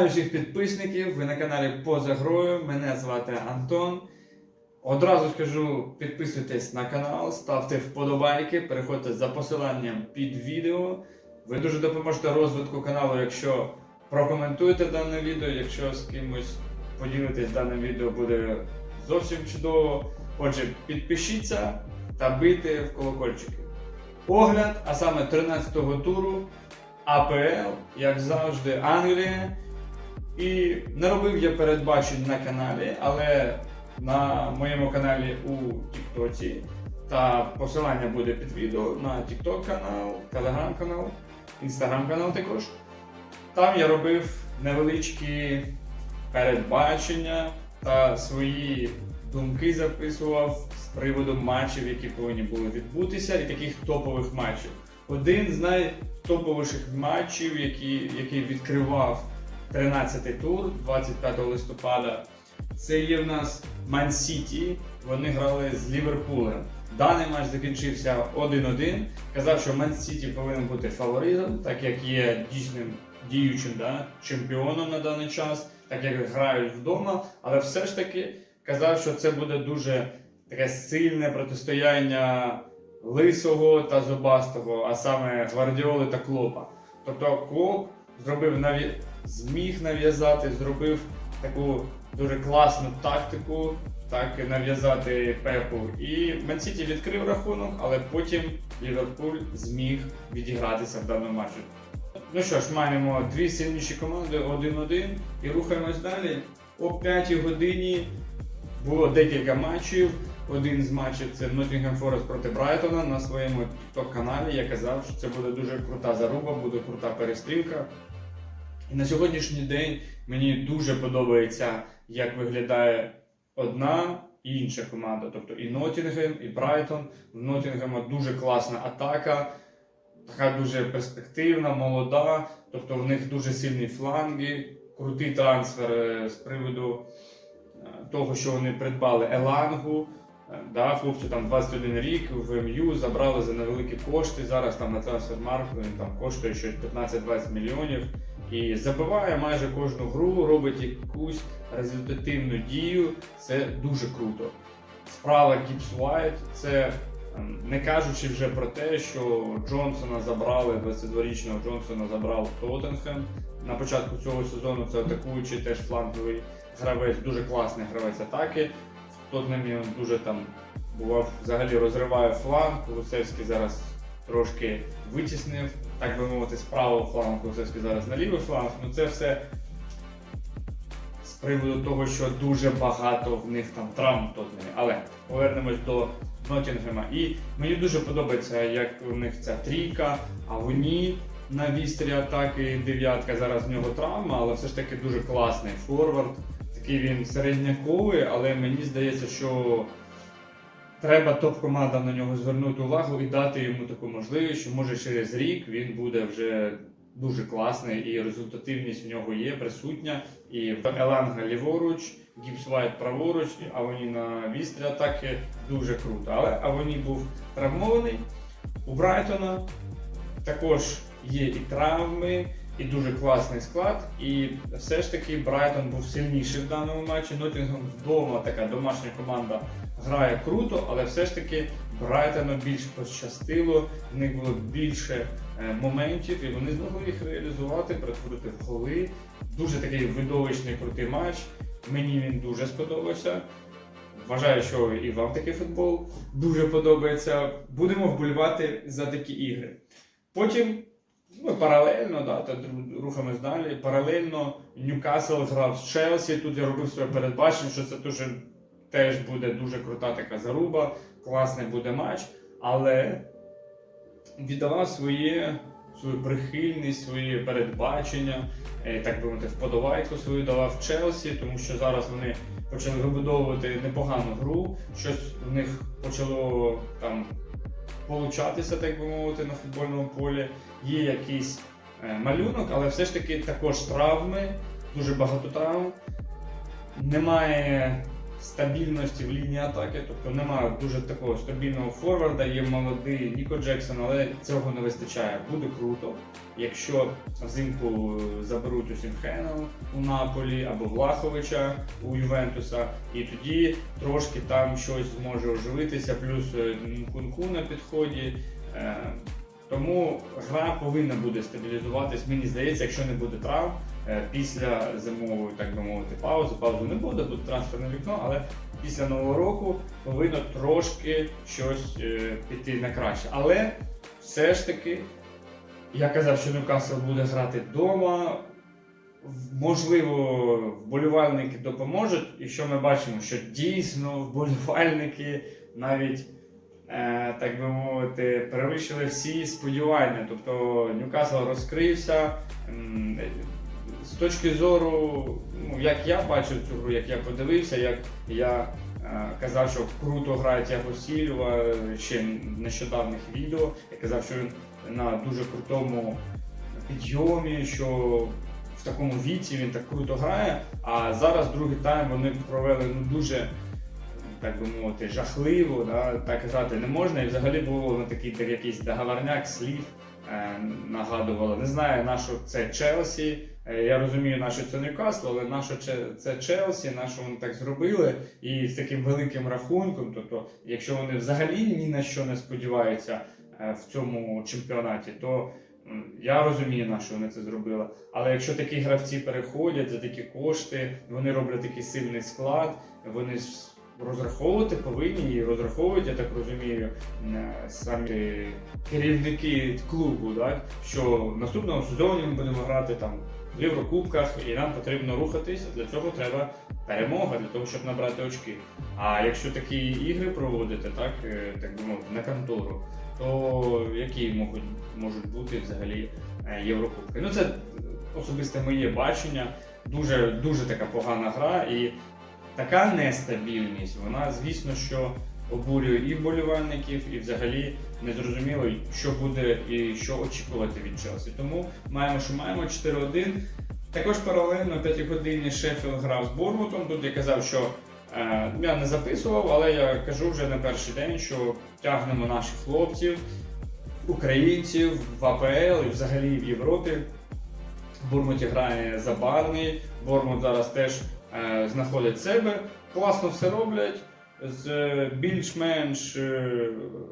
Вітаю всіх підписників. Ви на каналі Поза Грою. Мене звати Антон. Одразу скажу, підписуйтесь на канал, ставте вподобайки, переходьте за посиланням під відео. Ви дуже допоможете розвитку каналу, якщо прокоментуєте дане відео, якщо з кимось поділитесь даним відео, буде зовсім чудово. Отже, підпишіться та бийте в колокольчики. Огляд, а саме 13-го туру АПЛ, як завжди, Англія. І не робив я передбачень на каналі, але на моєму каналі у Тіктоці та посилання буде під відео на Тікток канал, Телеграм канал, Інстаграм канал також. Там я робив невеличкі передбачення та свої думки записував з приводу матчів, які повинні були відбутися, і таких топових матчів. Один з найтоповіших матчів, які, який відкривав 13-й тур 25 листопада. Це є в нас Ман Сіті. Вони грали з Ліверпулем. Даний матч закінчився 1-1. Казав, що Ман Сіті повинен бути фаворитом, так як є дійсним діючим да, чемпіоном на даний час, так як грають вдома. Але все ж таки казав, що це буде дуже таке сильне протистояння лисого та зубастого, а саме Гвардіоли та Клопа. Тобто Клоп зробив наві... зміг нав'язати, зробив таку дуже класну тактику, так нав'язати Пепу. І Мансіті відкрив рахунок, але потім Ліверпуль зміг відігратися в даному матчі. Ну що ж, маємо дві сильніші команди 1-1 і рухаємось далі. О 5 годині було декілька матчів. Один з матчів це Nottingham Forest проти Брайтона на своєму TikTok каналі. Я казав, що це буде дуже крута заруба, буде крута перестрілка. І на сьогоднішній день мені дуже подобається, як виглядає одна і інша команда. Тобто і Ноттінгем, і Брайтон. В Ноттінгема дуже класна атака, така дуже перспективна, молода. Тобто в них дуже сильні фланги, крутий трансфер з приводу е, того, що вони придбали Елангу. Да, хлопцю там 21 рік в МЮ забрали за невеликі кошти. Зараз там на трансфермарку він там коштує щось 15-20 мільйонів. І забиває майже кожну гру, робить якусь результативну дію. Це дуже круто. Справа Гіпс Уайт це ем, не кажучи вже про те, що Джонсона забрали, 22-річного Джонсона забрав Тоттенхем. На початку цього сезону це атакуючий теж фланговий гравець, дуже класний гравець атаки. В Тоттенхемі він дуже там бував, взагалі розриває фланг. Лусевський зараз трошки витіснив, так би мовити, з правого флангу, Лусевський зараз на лівий фланг. Ну це все з приводу того, що дуже багато в них там травм в Тоттенхемі. Але повернемось до Ноттінгема. І мені дуже подобається, як у них ця трійка, а вони на вістрі атаки дев'ятка. Зараз в нього травма, але все ж таки дуже класний форвард. Такий він середняковий, але мені здається, що треба топ-команда на нього звернути увагу і дати йому таку можливість, що може через рік він буде вже дуже класний і результативність в нього є присутня. І Еланга ліворуч, Гіпс Вайт праворуч, і Авоні на вістрі атаки дуже круто. Але Авоні був травмований. У Брайтона також є і травми, і дуже класний склад. І все ж таки Брайтон був сильніший в даному матчі. Ноттінгем вдома така домашня команда грає круто, але все ж таки Брайтону більш пощастило, в них було більше е, моментів, і вони змогли їх реалізувати, перетворити в голи. Дуже такий видовищний крутий матч. Мені він дуже сподобався. Вважаю, що і вам такий футбол дуже подобається. Будемо вболівати за такі ігри. Потім ми паралельно, да, та рухаємось далі. Паралельно Ньюкасл грав з Челсі. Тут я робив своє передбачення, що це дуже, теж буде дуже крута така заруба, класний буде матч. Але віддавав своє, свою прихильність, своє передбачення, е, так би мовити, вподобайку свою давав Челсі, тому що зараз вони почали вибудовувати непогану гру. Щось в них почало там получатися, так би мовити, на футбольному полі. Є якийсь е, малюнок, але все ж таки також травми, дуже багато травм. Немає стабільності в лінії атаки, тобто немає дуже такого стабільного форварда, є молодий Ніко Джексон, але цього не вистачає. Буде круто, якщо взимку заберуть у Сімхена у Наполі або Влаховича у Ювентуса, і тоді трошки там щось зможе оживитися, плюс е, Нкунку на підході. Е, Тому гра повинна буде стабілізуватись, мені здається, якщо не буде травм після зимової, так би мовити, паузи. Паузи не буде, буде трансферне вікно, але після нового року повинно трошки щось е, піти на краще. Але все ж таки, я казав, що Ньюкасл буде грати вдома. Можливо, вболівальники допоможуть, і що ми бачимо, що дійсно вболівальники навіть е, так би мовити, перевищили всі сподівання. Тобто Ньюкасл розкрився. З точки зору, ну, як я бачив цю гру, як я подивився, як я е, казав, що круто грає Тяго Сільва е, ще в нещодавних відео. Я казав, що він на дуже крутому підйомі, що в такому віці він так круто грає. А зараз другий тайм вони провели ну, дуже так би мовити, жахливо, да, так грати не можна. І взагалі було на такий якийсь договорняк слів е, нагадувало. Не знаю, на що це Челсі. Е, я розумію, на що це Ньюкасл, але на це- Челсі, на вони так зробили, і з таким великим рахунком. Тобто, якщо вони взагалі ні на що не сподіваються е, в цьому чемпіонаті, то я розумію, на що вони це зробили. Але якщо такі гравці переходять за такі кошти, вони роблять такий сильний склад, вони розраховувати повинні і розраховують, я так розумію, е, самі керівники клубу, так, що в наступному сезоні ми будемо грати там в Єврокубках, і нам потрібно рухатись. Для цього треба перемога для того, щоб набрати очки. А якщо такі ігри проводити, так, е, так би мовити, на контору, то які можуть, можуть бути взагалі е, Єврокубки? Ну це особисте моє бачення. Дуже дуже така погана гра, і така нестабільність, вона, звісно, що обурює і вболівальників, і взагалі не зрозуміло, що буде і що очікувати від Челсі. Тому маємо, що маємо 4-1. Також паралельно 5 годині Шеффілд грав з Борнмутом. Тут я казав, що е, я не записував, але я кажу вже на перший день, що тягнемо наших хлопців, українців в АПЛ і взагалі в Європі. Бурмуті грає Забарний. Бормут зараз теж е, знаходить себе. Класно все роблять. З е, більш-менш е,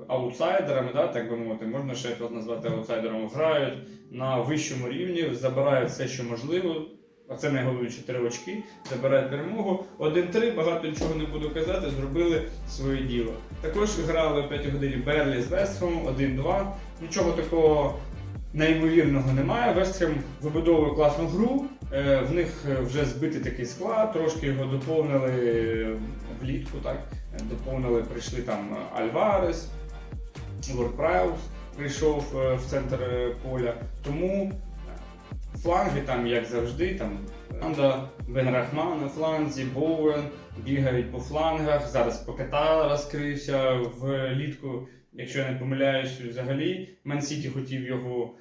аутсайдерами, да, так би мовити, можна Шеффілд назвати аутсайдером, грають на вищому рівні, забирають все, що можливо. А це найголовніше 4 очки, забирають перемогу. 1-3, багато нічого не буду казати, зробили своє діло. Також грали о 5 годині Берлі з Вестхемом 1-2. Нічого такого неймовірного немає. Вестхем вибудовує класну гру. Е, В них е, вже збитий такий склад, трошки його доповнили е, влітку, так? Доповнили, прийшли там Альварес, Лорд Прайус прийшов в центр поля. Тому фланги там, як завжди, там Анда, Бенрахман на фланзі, Боуен бігають по флангах. Зараз Покета розкрився влітку. Якщо я не помиляюсь, взагалі Мен Сіті хотів його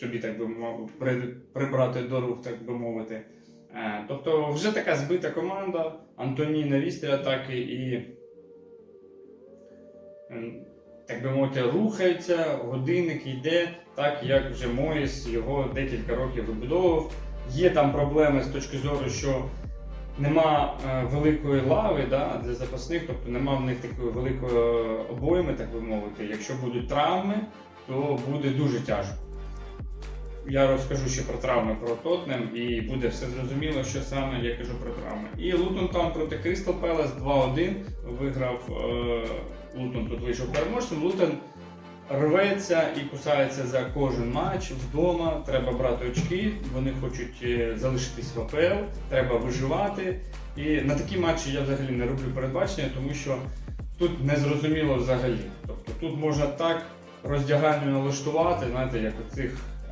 собі так би мов, при, прибрати до рук, так би мовити. Е, тобто вже така збита команда, Антоні на вістрі атаки і, ем, так би мовити, рухається, годинник йде, так як вже Моїс його декілька років вибудовував. Є там проблеми з точки зору, що нема е, великої лави да, для запасних, тобто нема в них такої великої обойми, так би мовити. Якщо будуть травми, то буде дуже тяжко. Я розкажу ще про травми про Тотнем і буде все зрозуміло, що саме я кажу про травми. І Лутон там проти Кристал Пелес 2-1 виграв е, Лутон тут вийшов переможцем. Лутон рветься і кусається за кожен матч вдома. Треба брати очки. Вони хочуть е, залишитись в АПЛ, треба виживати. І на такі матчі я взагалі не роблю передбачення, тому що тут не зрозуміло взагалі. Тобто тут можна так роздягальню налаштувати, знаєте, як у цих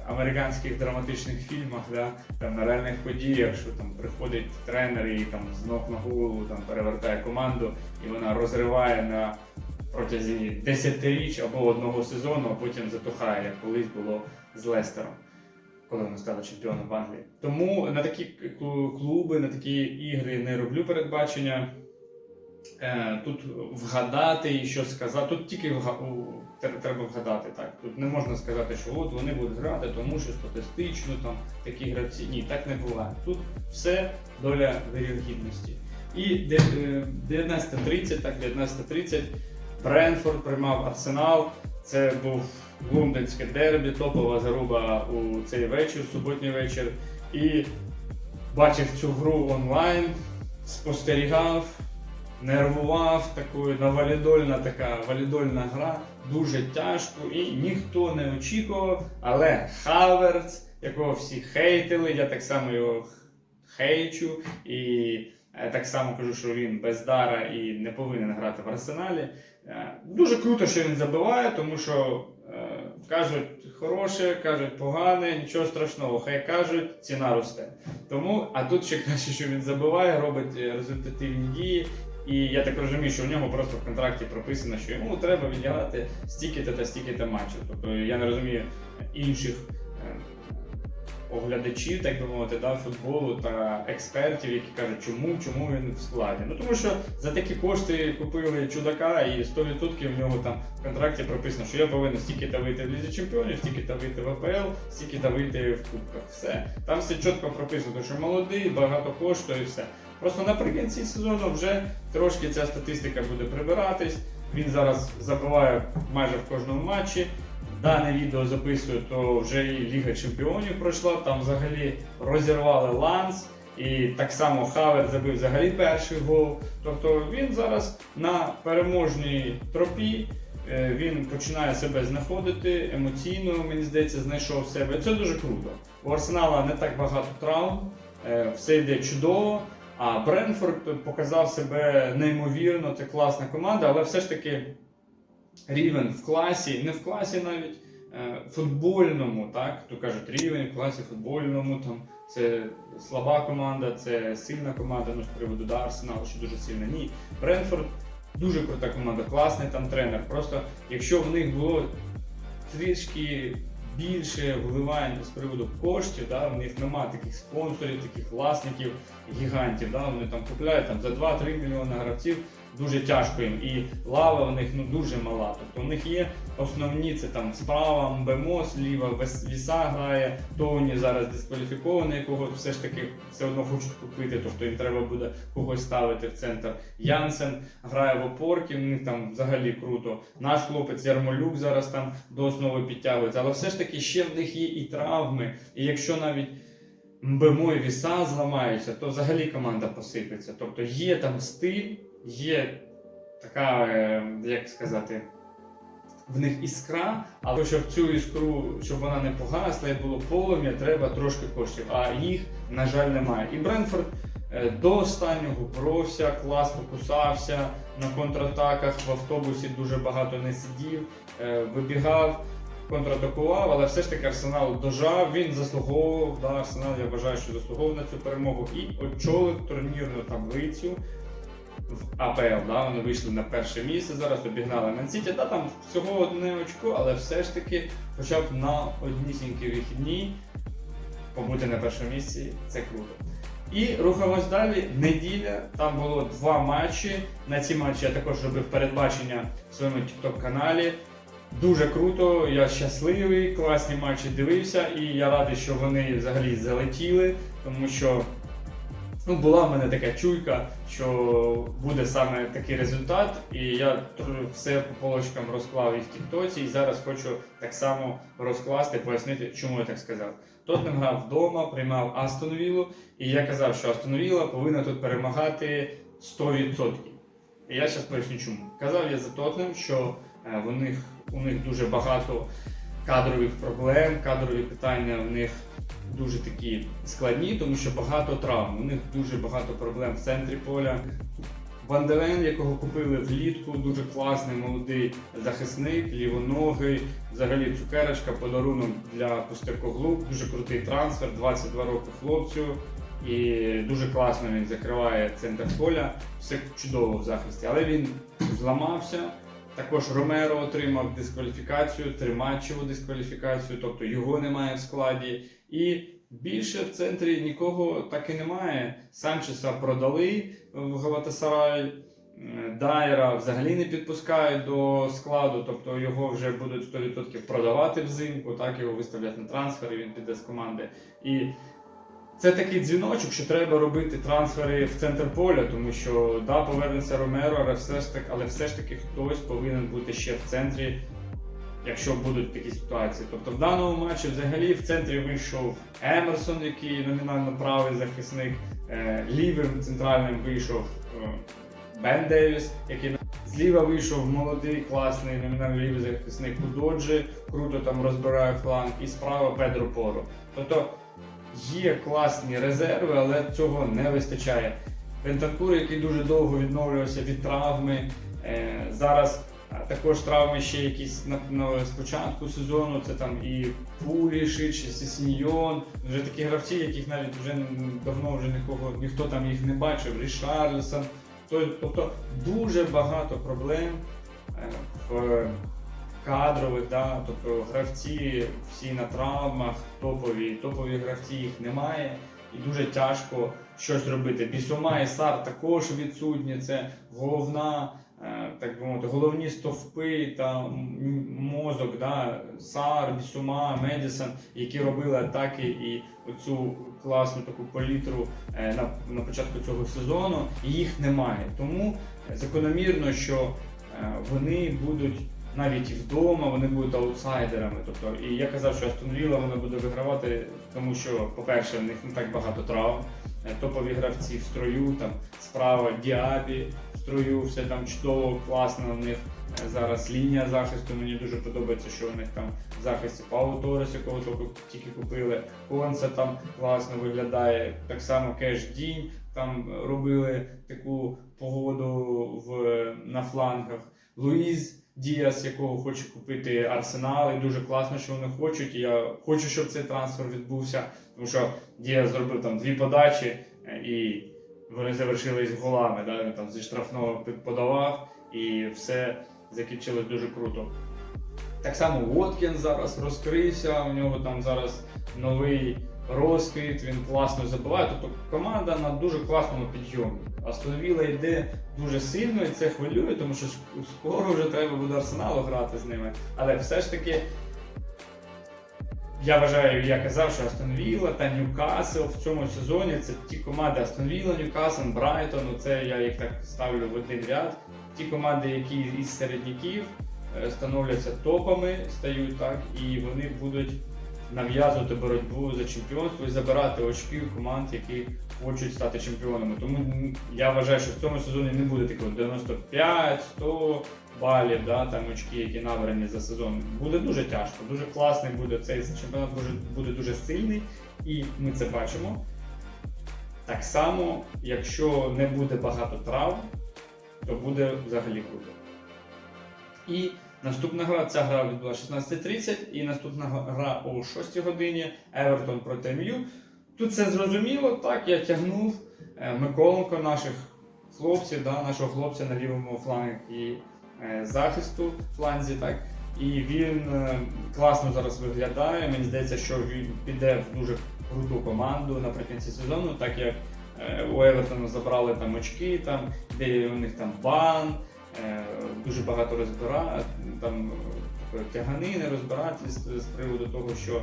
американських драматичних фільмах, да, там на реальних подіях, що там приходить тренер і там з ног на голову там перевертає команду, і вона розриває на протязі 10 річ або одного сезону, а потім затухає, як колись було з Лестером, коли вони стали чемпіоном в Англії. Тому на такі клуби, на такі ігри не роблю передбачення. Е, тут вгадати і що сказати. Тут тільки вга- треба вгадати. так. Тут не можна сказати, що от вони будуть грати, тому що статистично там такі гравці. Ні, так не буває. Тут все доля вирівгідності. І де- е, 19.30, так, 19.30 Бренфорд приймав Арсенал. Це був лондонське дербі, топова заруба у цей вечір, суботній вечір. І бачив цю гру онлайн, спостерігав, нервував такою навалідольна така валідольна гра. Дуже тяжко і ніхто не очікував. Але Хаверц, якого всі хейтили, я так само його хейчу. І е, так само кажу, що він бездара і не повинен грати в арсеналі. Е, Дуже круто, що він забиває, тому що е, кажуть хороше, кажуть погане, нічого страшного. Хай кажуть, ціна росте. Тому, а тут ще краще, що він забиває, робить результативні дії. І я так розумію, що у нього просто в контракті прописано, що йому треба відіграти стільки-то та стільки-то матчів. Тобто я не розумію інших е, оглядачів, так би мовити, да, футболу та експертів, які кажуть, чому, чому він в складі. Ну тому що за такі кошти купили чудака, і 100% в нього там в контракті прописано, що я повинен стільки-то вийти в Лізі Чемпіонів, стільки-то вийти в АПЛ, стільки-то вийти в Кубках. Все. Там все чітко прописано, що молодий, багато коштує і все. Просто наприкінці сезону вже трошки ця статистика буде прибиратись. Він зараз забиває майже в кожному матчі. Дане відео записую, то вже і Ліга Чемпіонів пройшла. Там взагалі розірвали ланс. І так само Хавер забив взагалі перший гол. Тобто він зараз на переможній тропі. Е, Він починає себе знаходити емоційно, мені здається, знайшов себе. Це дуже круто. У Арсенала не так багато травм, е, все йде чудово. А Бренфорд показав себе неймовірно, це класна команда, але все ж таки рівень в класі, не в класі навіть е, футбольному, так? То кажуть, рівень в класі футбольному, там це слаба команда, це сильна команда, ну з приводу да, Арсеналу, що дуже сильна. Ні. Бренфорд дуже крута команда, класний там тренер. Просто якщо в них було трішки більше вливань з приводу коштів, да, в них немає таких спонсорів, таких власників, гігантів. Да, вони там купляють там, за 2-3 мільйони гравців. Дуже тяжко їм. І лава в них ну дуже мала. Тобто у них є основні це там справа, Мбемо, зліва, Вес- Віса грає, Тоні зараз дискваліфікований, якого все ж таки все одно хочуть купити. Тобто їм треба буде когось ставити в центр. Янсен грає в опорки, в них там взагалі круто. Наш хлопець Ярмолюк зараз там до основи підтягується. Але все ж таки ще в них є і травми. І якщо навіть Мбемо і Віса зламаються, то взагалі команда посипеться. Тобто є там стиль, є така, е, як сказати, в них іскра, але щоб цю іскру, щоб вона не погасла і було полум'я, треба трошки коштів. А їх, на жаль, немає. І Бренфорд е, до останнього боровся, клас покусався на контратаках, в автобусі дуже багато не сидів, е, вибігав. Контратакував, але все ж таки Арсенал дожав, він заслуговував. Да, Арсенал, я вважаю, що заслуговував на цю перемогу і очолив турнірну таблицю в АПЛ. Да, вони вийшли на перше місце, зараз обігнали Мансіті. Да, там всього одне очко, але все ж таки, хоча б на однісінькі вихідні побути на першому місці це круто. І рухаємось далі. Неділя. Там було два матчі. На ці матчі я також робив передбачення в своєму TikTok каналі. Дуже круто, я щасливий, класні матчі дивився, і я радий, що вони взагалі залетіли, тому що ну, була в мене така чуйка, що буде саме такий результат. І я все по полочкам розклав і в Тіктоці, і зараз хочу так само розкласти, пояснити, чому я так сказав. Тоттенхем грав вдома, приймав Астон Віллу, і я казав, що Астон Вілла повинна тут перемагати 100%. І я зараз поясню чому. Казав я за Тоттенхем, що е, в них, у них дуже багато кадрових проблем, кадрові питання в них дуже такі складні, тому що багато травм. У них дуже багато проблем в центрі поля. Вандерен, якого купили влітку, дуже класний молодий захисник, лівоногий, взагалі цукерочка, подарунок для Пустекоглу, дуже крутий трансфер, 22 роки хлопцю. І дуже класно він закриває центр поля, все чудово в захисті. Але він зламався. Також Ромеро отримав дискваліфікацію, триматчеву дискваліфікацію, тобто його немає в складі. І більше в центрі нікого так і немає. Санчеса продали в Галатасарай. М, Дайера взагалі не підпускають до складу, тобто його вже будуть 100% продавати взимку, так його виставлять на трансфер, і він піде з команди. І це такий дзвіночок, що треба робити трансфери в центр поля, тому що да, повернеться Ромеро, але все ж таки, але все ж таки хтось повинен бути ще в центрі, якщо будуть такі ситуації. Тобто в даному матчі взагалі в центрі вийшов Емерсон, який номінально правий захисник, е, лівим центральним вийшов е, Бен Девіс, який зліва вийшов молодий, класний номінально лівий захисник Удоджі, круто там розбирає фланг, і справа Педро Поро. Тобто є класні резерви, але цього не вистачає. Бентанкур, який дуже довго відновлювався від травми. Е, зараз також травми ще якісь на, на спочатку сезону. Це там і Пулішич, і Сесіньйон. Вже такі гравці, яких навіть вже давно вже нікого ніхто там їх не бачив. Рішарлсон. То- Тобто дуже багато проблем е, в кадрових, да, тобто гравці всі на травмах, топові, топові гравці їх немає. І дуже тяжко щось робити. Бісома і Сар також відсутні. Це головна, е, так би мовити, головні стовпи та мозок, да, Сар, Бісома, Медісон, які робили атаки і оцю класну таку палітру е, на, на початку цього сезону. І їх немає. Тому е, закономірно, що вони будуть навіть і вдома вони будуть аутсайдерами. Тобто, і я казав, що Астон Вілла вона буде вигравати, тому що, по-перше, в них не так багато травм. Е, Топові гравці в строю, там справа Діабі в строю, все там чудово, класно у них. Е, Зараз лінія захисту мені дуже подобається, що у них там в захисті Пауло Торес, якого тільки купили. Конце там класно виглядає. Так само Кеш Дінь там робили таку погоду в, на флангах. Луїз Діас, якого хоче купити Арсенал, і дуже класно, що вони хочуть. І я хочу, щоб цей трансфер відбувся, тому що Діас зробив там дві подачі е, і вони завершились голами. Да? Там зі штрафного подавав, і все закінчилось дуже круто. Так само Уоткін зараз розкрився, у нього там зараз новий розквіт, він класно забиває. Тобто команда на дуже класному підйомі. Астон Вілла йде дуже сильно і це хвилює, тому що скоро вже треба буде Арсеналу грати з ними. Але все ж таки. Я вважаю, я казав, що Астон Вілла та Ньюкасл в цьому сезоні це ті команди Астон Вілла, Ньюкасл, Брайтон. Це я їх так ставлю в один ряд. Ті команди, які із середняків е, становляться топами, стають так, і вони будуть нав'язувати боротьбу за чемпіонство і забирати очки команд, які хочуть стати чемпіонами. Тому я вважаю, що в цьому сезоні не буде такого 95-100 балів, да, там очки, які набрані за сезон. Буде дуже тяжко, дуже класний буде цей чемпіонат, буде, буде дуже сильний, і ми це бачимо. Так само, якщо не буде багато травм, то буде взагалі круто. І наступна гра, ця гра відбулася 16.30, і наступна гра о 6 годині Евертон проти МЮ. Тут все зрозуміло, так, я тягнув е, Миколенко, наших хлопців, да, нашого хлопця на лівому флангі е, захисту фланзі, так. І він е, класно зараз виглядає. Мені здається, що він піде в дуже круту команду наприкінці сезону, так як у Евертона забрали там очки, там, де у них там бан, дуже багато розбира, там е, тяганини, розбирательств з приводу того, що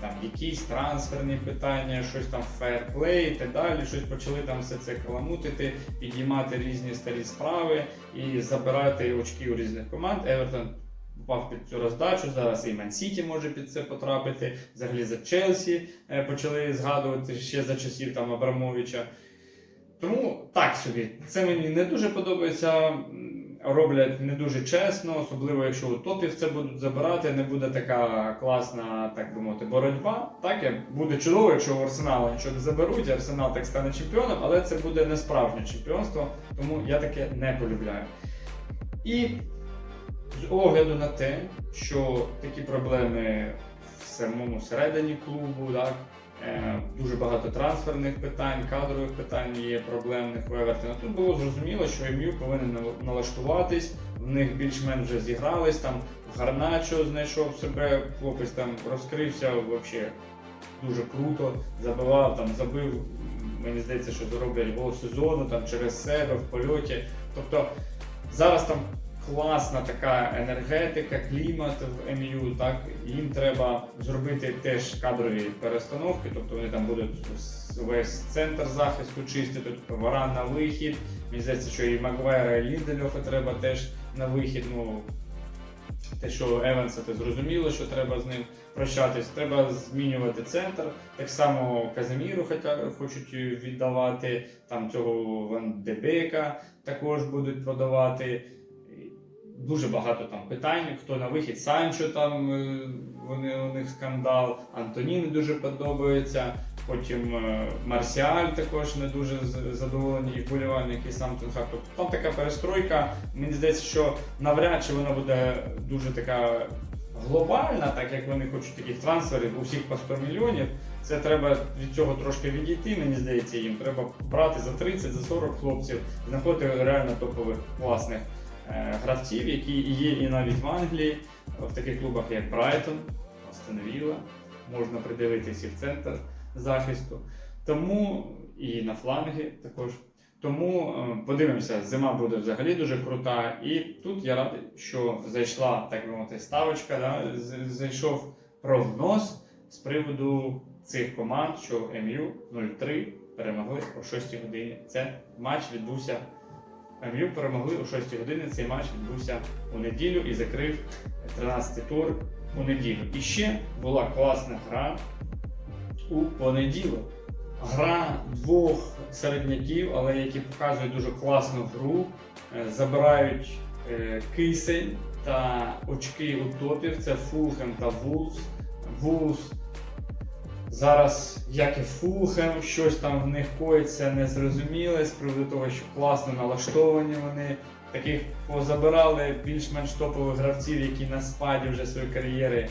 там якісь трансферні питання, щось там фейерплей і так далі, щось почали там все це каламутити, підіймати різні старі справи і забирати очки у різних команд. Евертон попав під цю роздачу. Зараз і Ман Сіті може під це потрапити. Взагалі за Челсі е, почали згадувати ще за часів там Абрамовича. Тому так собі, це мені не дуже подобається. Роблять не дуже чесно, особливо якщо у топів це будуть забирати, не буде така класна, так би мовити, боротьба. Так як буде чудово, якщо у Арсенала нічого не заберуть, і Арсенал так стане чемпіоном, але це буде не справжнє чемпіонство, тому я таке не полюбляю. І з огляду на те, що такі проблеми в самому середині клубу, так, дуже багато трансферних питань, кадрових питань є проблемних у Евертона. Тут було зрозуміло, що МЮ повинен налаштуватись, в них більш-менш вже зігрались, там Гарначо знайшов себе, хлопець там розкрився взагалі дуже круто, забивав, там забив мені здається, що зроблять гол сезону там через себе в польоті. Тобто зараз там класна така енергетика, клімат в МЮ, так їм треба зробити теж кадрові перестановки, тобто вони там будуть весь центр захисту чистити, варан на вихід. Мені здається, що і Магуайра, і Ліндельофа треба теж на вихід. Ну те, що Еванса, це зрозуміло, що треба з ним прощатись. Треба змінювати центр. Так само Казиміру хочуть віддавати. Там цього Ван Дебека також будуть продавати. Дуже багато там питань. Хто на вихід, Санчо там е, вони у них скандал, Антоніни дуже подобається. Потім е, Марсіаль також не дуже з- задоволені і вболівальники і сам Тенхак. Тобто там така перестройка. Мені здається, що навряд чи вона буде дуже така глобальна, так як вони хочуть таких трансферів у всіх по 100 мільйонів. Це треба від цього трошки відійти. Мені здається, їм треба брати за 30, за 40 хлопців, знаходити реально топових класних е, гравців, які є і навіть в Англії, в таких клубах як Брайтон, Вілла, можна придивитися і в центр захисту. Тому і на фланги також. Тому е, подивимося, зима буде взагалі дуже крута. І тут я радий, що зайшла, так би мовити, ставочка, да? зайшов прогноз з приводу цих команд, що МЮ 0-3 перемогли о 6 годині. Це матч відбувся. МЮ перемогли о 6 годині. Цей матч відбувся у неділю і закрив 13-й тур у неділю. І ще була класна гра у понеділок. Гра двох середняків, але які показують дуже класну гру, е, забирають е, кисень та очки у топів. Це Фулхем та Вулс. Вулс зараз, як і Фулхем, щось там в них коїться незрозуміле з приводу того, що класно налаштовані вони. Таких позабирали більш-менш топових гравців, які на спаді вже своєї кар'єри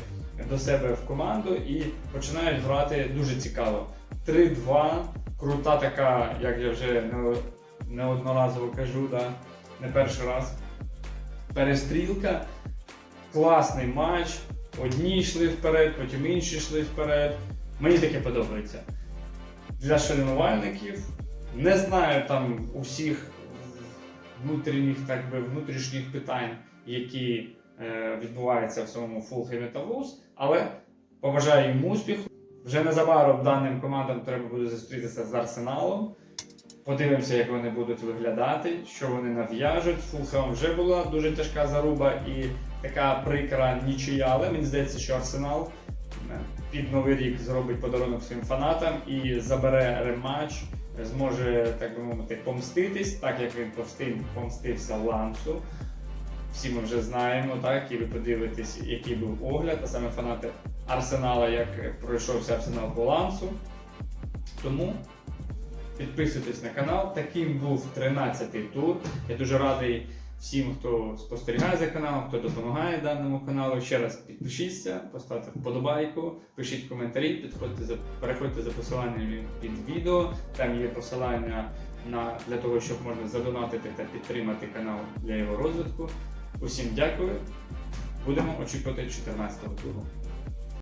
до себе в команду і починають грати дуже цікаво. 3-2, крута така, як я вже не- неодноразово кажу, да, не перший раз. Перестрілка, класний матч. Одні йшли вперед, потім інші йшли вперед. Мені таке подобається. Для шанувальників не знаю там усіх внутрішніх, так би, внутрішніх питань, які е, відбуваються в самому Фулхемі та Вулс, але побажаю їм успіху. Вже незабаром даним командам треба буде зустрітися з Арсеналом. Подивимося, як вони будуть виглядати, що вони нав'яжуть. Фулхем вже була дуже тяжка заруба і така прикра нічия, але мені здається, що Арсенал під новий рік зробить подарунок своїм фанатам і забере рематч, зможе, так би мовити, помститись, так як він помстив, помстився Лансу. Всі ми вже знаємо, так, і ви подивитесь, який був огляд, а саме фанати Арсенала, як пройшовся Арсенал по Лансу. Тому підписуйтесь на канал. Таким був 13-й тур. Я дуже радий всім, хто спостерігає за каналом, хто допомагає даному каналу. Ще раз підпишіться, поставте вподобайку, пишіть коментарі, підходьте за переходьте за посиланням під відео. Там є посилання на для того, щоб можна задонатити та підтримати канал для його розвитку. Усім дякую. Будемо очікувати 14-го туру.